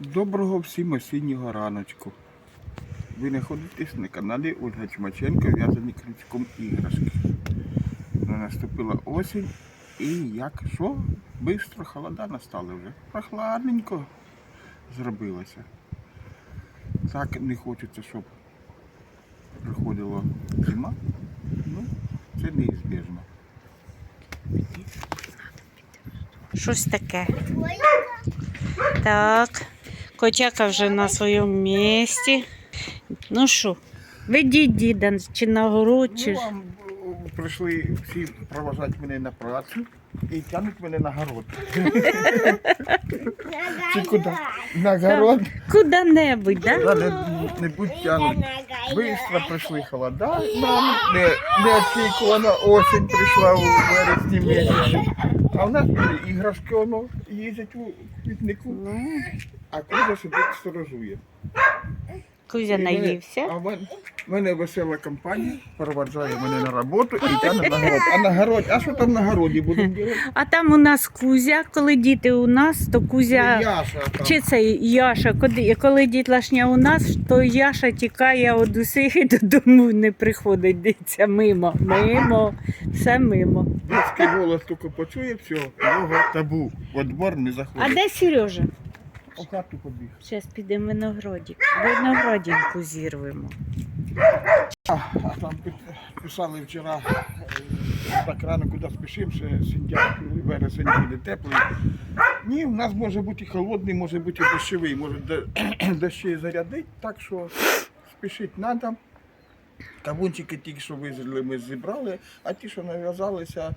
Доброго всім осіннього раночку. Ви знаходитесь на каналі Ольга Чмаченко, в'язані крючком іграшки. Ну, Наступила осінь і як що? Бистро холода настали вже. Прохладненько зробилося. Так не хочеться, щоб приходила зима. Ну, це неізбіжно. Щось таке. Так. Котяка вже на своєму місці. Ну що, ведіть діда чи на город, чи. Ну, вам е, прийшли всі проважати мене на працю і тянуть мене на город. Чи куди? На город. Куди-небудь, да? Да, не, не будь тянуть. Быстро прийшли холода, нам не, неочікувано осінь прийшла у вересні місяці. А в нас іграшки воно їздять у квітнику, Ну, а кузя сидить сторожує. Кузя І мене- наївся. А в мене, мене весела компанія проваджає мене на роботу і тягне на город. А на город, а що там на городі будемо робити? А там у нас Кузя, коли діти у нас, то Кузя. Яша там. Чи це Яша, коли, коли дітлашня у нас, то Яша тікає від усіх і додому не приходить. Дивіться, мимо, мимо, все мимо. Детський голос тільки почує, все, його табу. В двор не А заходить. де Сережа? У хату побіг. Зараз підемо в виноградик. Виноградинку зірвемо. А, а там пи- писали вчора, е, так рано куди спішимо, ще сентябрь, вересень буде теплий. Ні, у нас може бути і холодний, може бути і дощовий, може де- дощі зарядить, так що спішити треба. Кавунчики тільки що визріли, ми зібрали, а ті, що нав'язалися,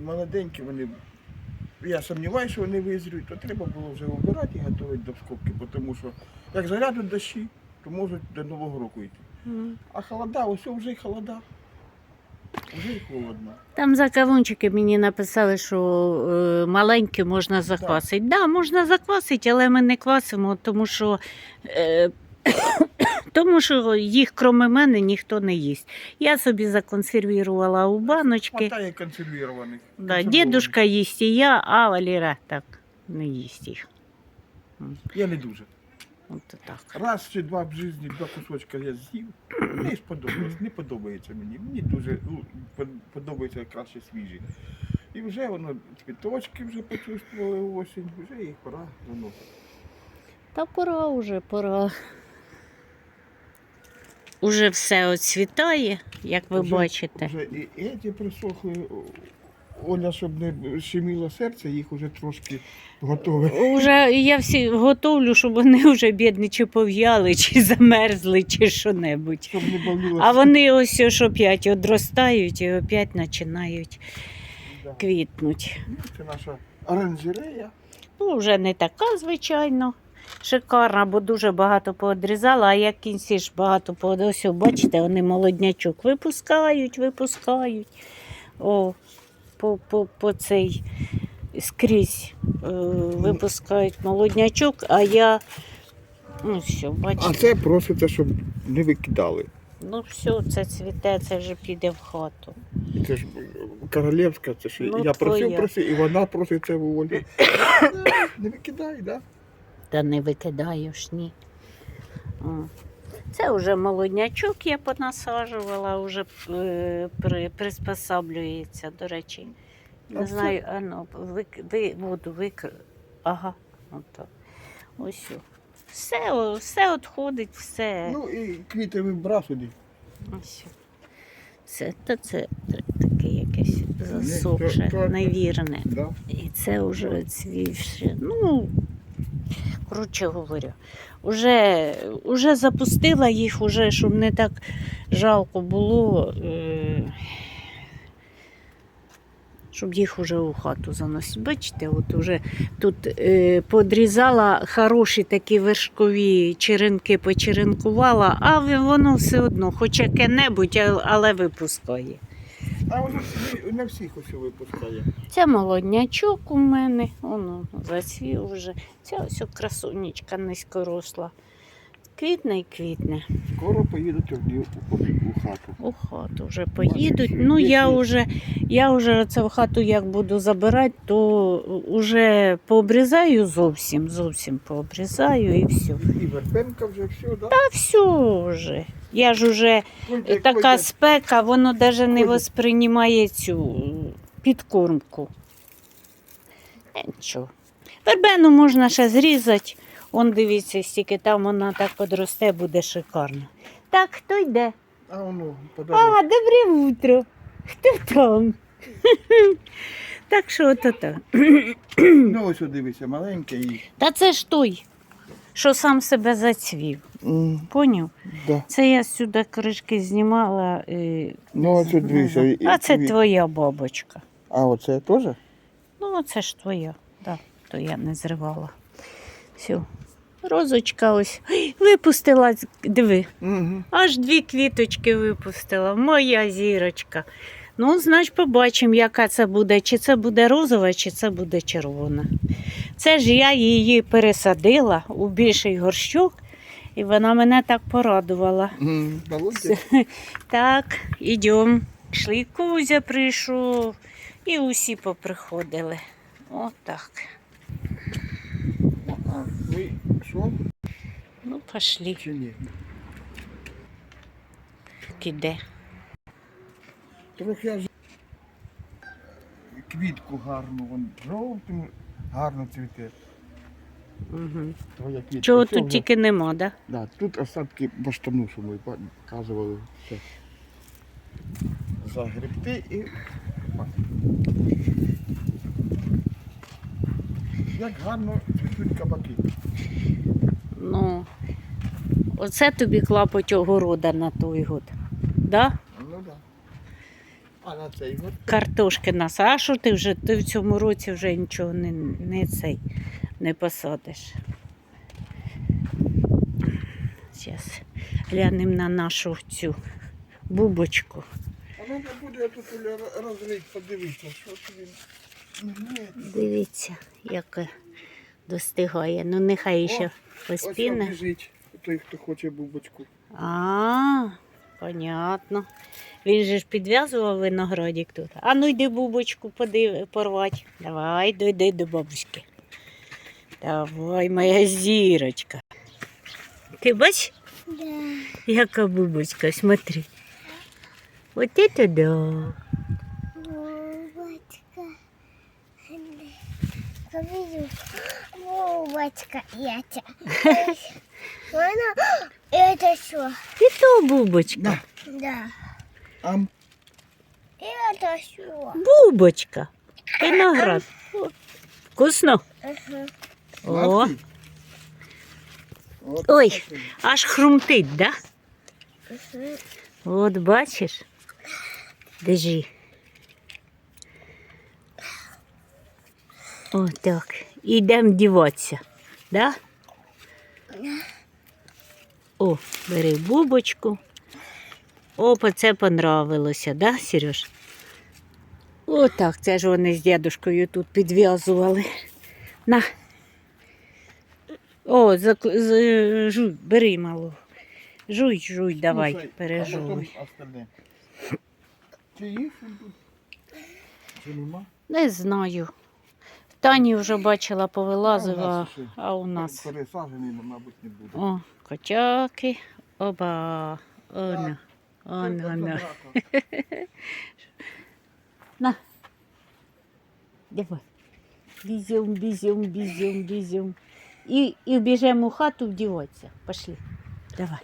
молоденькі, вони. Я сумніваюся, що вони визріють, то треба було вже обирати і готувати до скобки, тому що як зарядуть дощі, то можуть до Нового року йти. А холода, ось вже й холода. Вже й холодно. Там за кавунчики мені написали, що е, маленькі можна заквасити. Так, да, можна заквасити, але ми не квасимо, тому що, е, тому що їх, крім мене, ніхто не їсть. Я собі законсервувала у баночки. Хватає консервірованих. Да, дедушка їсть і я, а Валера так не їсть їх. Я не дуже. От так. Раз чи два в житті, два кусочка я з'їв. Мені сподобалось, не подобається мені. Мені дуже ну, подобається краще свіжі. І вже воно цвіточки вже почувствували осінь, вже їх пора заносити. Та пора вже, пора. Уже все оцвітає, як ви Вже- бачите. Вже і еті присохли. Оля, щоб не щеміло серце, їх вже трошки готові. Уже я всі готовлю, щоб вони вже бідні чи пов'яли, чи замерзли, чи що-небудь. Щоб не боліло. А вони ось ось опять одростають і опять починають Да. квітнуть. Ну, Це наша оранжерея. Ну, вже не така, звичайно, шикарна, бо дуже багато поодрізала, а як кінці ж багато поодрізала. Ось, бачите, вони молоднячок випускають, випускають. О, по, по, по цей скрізь е, випускають молоднячок, а я. Ну, все, А це проситься, щоб не викидали. Ну, все, це цвіте, це вже піде в хату. Це ж королівська, це ж Ну, я просив, твоя. просив, і вона просить це в Олі. Не викидай, так? Да? Та не викидаєш, ні. О. Це вже молоднячок я понасаджувала, вже е, при, приспосаблюється, до речі. Не це- знаю, а ну, ви, ви, воду викр... Ага, ото. Ось. Все, все відходить, все. Ну і квіти вибрав сюди. Ось. Все, та це таке якесь засохше, то- то- невірне. Да. І це вже цвівше. Ну, коротше говоря, уже, уже запустила їх, уже, щоб не так жалко було, е, щоб їх уже у хату заносити. Бачите, от уже тут е, подрізала хороші такі вершкові черенки, почеренкувала, а воно все одно, хоч яке-небудь, але випускає. А воно всі- не всіх ось випускає. Це молоднячок у мене, воно засів вже. Ця ось красунечка низькоросла. Квітне і квітне. Скоро поїдуть у, у, хату. У хату вже поїдуть. Ну, я вже, я вже це в хату як буду забирати, то вже пообрізаю зовсім, зовсім пообрізаю і все. І вербенка вже все, да? Та все вже. Я ж уже Ходять, така ходять. спека, воно навіть не Ходять. восприймає цю підкормку. Нічого. Вербену можна ще зрізати. Он дивіться, стільки там вона так подросте, буде шикарно. Так, хто йде? А воно А, добре утро. Хто там? Так що ото так. Ну ось дивися, маленьке і. Та це ж той, що сам себе зацвів. Поняв? Да. Це я сюди кришки знімала. І... Ну ось от дивися. і- А це і- твоя бабочка. А оце теж? Ну, це ж твоя. Да, то я не зривала. Все. Розочка ось Ой, випустила, диви, Угу. аж дві квіточки випустила. Моя зірочка. Ну, значить, побачимо, яка це буде. Чи це буде розова, чи це буде червона. Це ж я її пересадила у більший горщок, і вона мене так порадувала. Так, ідемо. Пішли, Кузя прийшов, і усі поприходили. Отак. Що? Ну, пішли. Чи ні? Іде. Трохи я квітку гарну, вон жовтим гарно цвіте. Угу. Твоя квітка. Чого Все тут вже- тільки нема, да? Да, тут осадки баштану, що ми показували. Все. Загребти і. Як гарно цвітуть кабаки. Ну, оце тобі клапоть огорода на той год. Да? Ну да. А на цей год Картошки нас. А що ти вже? Ти в цьому році вже нічого не, не цей не посадиш. Зараз глянемо на нашу цю бубочку. А треба буде тут розрить, подивитися, що він. Дивіться, яка достигає. Ну, нехай ще ось поспіне. біжить той, хто хоче бубочку. А, понятно. Він же ж підв'язував виноградик тут. А ну йди бубочку подив, порвать. Давай, дойди до бабушки. Давай, моя зірочка. Ти бач, Да. яка бубочка, смотри. Вот это да. Бубочка эта. Она... Это что? І то бубочка. На, Да. ам, Это что? Бубочка. Виноград. Вкусно? Ага. О, Ой. аж хрумтить, да? Ага. От бачиш? Держи. О, так. Ідемо діватися. Да? О, бери бубочку. Опа, це понравилося, да, Сереж? О, так, це ж вони з дідушкою тут підв'язували. На. О, заку... з... жуй, бери малу. Жуй, жуй, давай, а пережуй. Чи тут? Чи нема? Не знаю. Тані вже бачила, повилазила, а у нас. Пересаджений, мабуть, не буде. О, котяки. Оба. Оно. Оно, оно. На. Давай. Бізем, бізем, бізем, бізем. І, і біжемо в хату вдіватися. Пошли. Давай.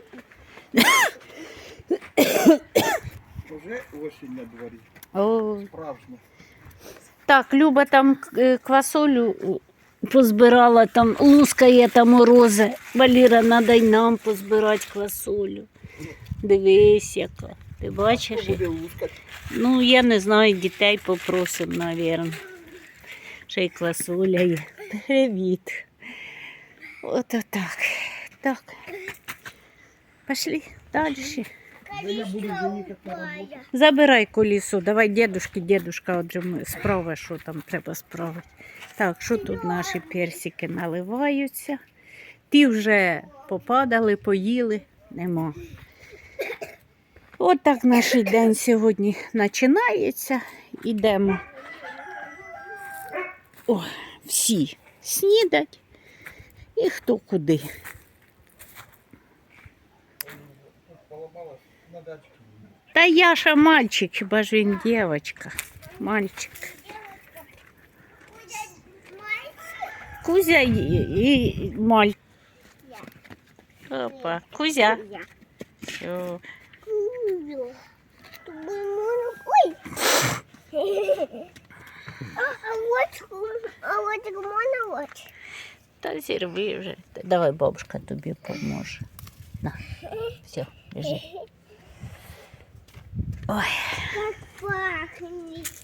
Вже осінь на дворі. О, Справжня. Так, Люба там е, квасолю позбирала, там лускає там морози. Валіра, треба й нам позбирати квасолю. Дивись, яка. Ти бачиш? Ну, я не знаю, дітей попросимо, мабуть. Ще й квасоля є. Привіт. От так. Так. Пошли далі. Я буду? Забирай колесо, давай дедушки, дедушка отже ми справа, що там треба справити. Так, що тут наші персики наливаються. Ті вже попадали, поїли, нема. От так наш день сьогодні починається. Ідемо. О, всі снідать і хто куди. На дачці. Та Яша мальчик, хіба ж він дівчинка. Мальчик. Кузя і, і маль. Опа, Кузя. Я. Всё. Кузю. Ой. А, а вот, а вот можно вот. Та зірви вже. Давай бабушка тобі поможе. На. Все, лежи. Ой, Как пахнет.